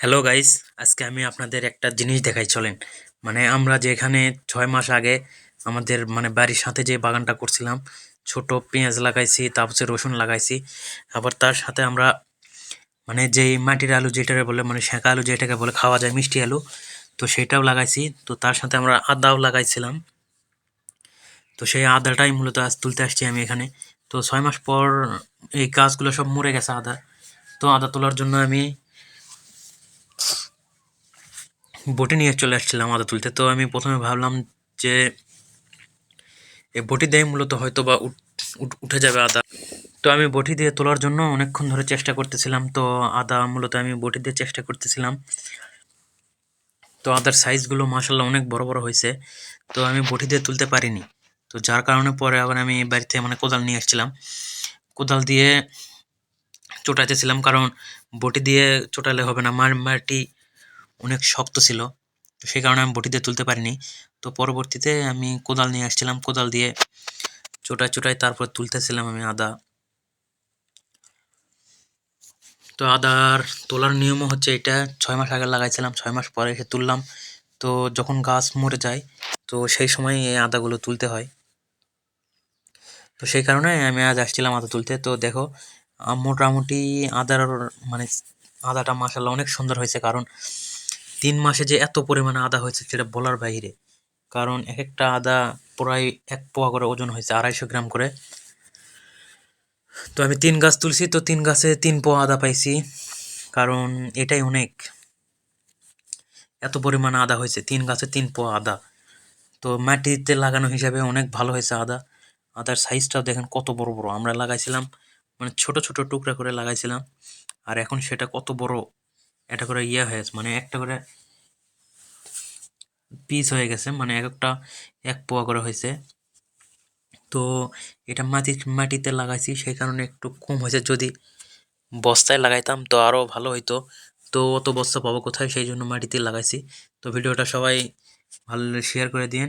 Hello guys আজকে আমি আপনাদের একটা জিনিস দেখাই, চলেন। মানে আমরা যেখানে ছয় মাস আগে আমাদের মানে বাড়ির সাথে যে বাগানটা করছিলাম, ছোট পেঁয়াজ লাগাইছি তারপর রসুন লাগাইছি। আবার তার সাথে আমরা মানে যেই মাটির আলু যেটাকে বলে মানে শাঁকা আলু যেটাকে বলে, খাওয়া যায় মিষ্টি আলু, তো সেটাও লাগাইছি। তো তার সাথে আমরা আদাও লাগাইছিলাম। তো সেই আদাটাই মূলত আজ তুলতে আসছি আমি এখানে। তো ছয় মাস পর এই গাছগুলো সব মরে গেছে আদা। তো আদা তোলার জন্য আমি বটি নিয়ে চলে আসছিলাম আদা তুলতে। তো আমি প্রথমে ভাবলাম যে এই বটি দিয়ে মূলত হয়তো বা উঠ- যাবে আদা। তো আমি বটি দিয়ে তোলার জন্য অনেকক্ষণ ধরে চেষ্টা করতেছিলাম। তো আদা মূলত আমি বটি দিয়ে চেষ্টা করতেছিলাম। তো আদার সাইজগুলো মাসাল্লাহ অনেক বড় বড় হয়েছে। তো আমি বটি দিয়ে তুলতে পারিনি। তো যার কারণে পরে আবার আমি বাড়িতে মানে কোদাল নিয়ে আসছিলাম। কোদাল দিয়ে চোটাইতেছিলাম, কারণ বটি দিয়ে চোটালে হবে না। মাটি অনেক শক্ত ছিল। তো সেই কারণে আমি বটি দিয়ে তুলতে পারিনি। তো পরবর্তীতে আমি কোদাল নিয়ে আসছিলাম। কোদাল দিয়ে চোটায় চোটায় তারপর তুলতেছিলাম আমি আদা। তো আদার তোলার নিয়মও হচ্ছে এটা। ছয় মাস আগে লাগাইছিলাম, ছয় মাস পরে এসে তুললাম। তো যখন গাছ মরে যায়, তো সেই সময় এই আদাগুলো তুলতে হয়। তো সেই কারণে আমি আজ আসছিলাম আদা তুলতে। তো দেখো মোটামুটি আদার মানে আদাটা মাসাল্লাহ অনেক সুন্দর হয়েছে। কারণ তিন মাসে যে এত পরিমাণে আদা হয়েছে সেটা বলার বাইরে। কারণ এক একটা আদা প্রায় এক পোয়া করে ওজন হয়েছে, আড়াইশো গ্রাম করে। তো আমি তিন গাছ তুলছি, তো তিন গাছে তিন পোয়া আদা পাইছি। কারণ এটাই অনেক। এত পরিমাণে আদা হয়েছে, তিন গাছে তিন পোয়া আদা। তো মাটিতে লাগানো হিসাবে অনেক ভালো হয়েছে আদা। আদার সাইজটাও দেখেন কত বড় বড়। আমরা লাগাইছিলাম মানে ছোট ছোট টুকরা করে লাগাইছিলাম। আর এখন সেটা কত বড় এটা করে ইয়ে হয়েছে মানে একটা করে পিস হয়ে গেছে মানে এক একটা, এক পোয়া করে হয়েছে। তো এটা মাটি, মাটিতে লাগাইছি, সেই কারণে একটু কম হয়েছে। যদি বস্তায় লাগাইতাম তো আরও ভালো হইতো। তো অত বস্তা পাবো কোথায়? সেই জন্য মাটিতে লাগাইছি। তো ভিডিওটা সবাই ভালো শেয়ার করে দিন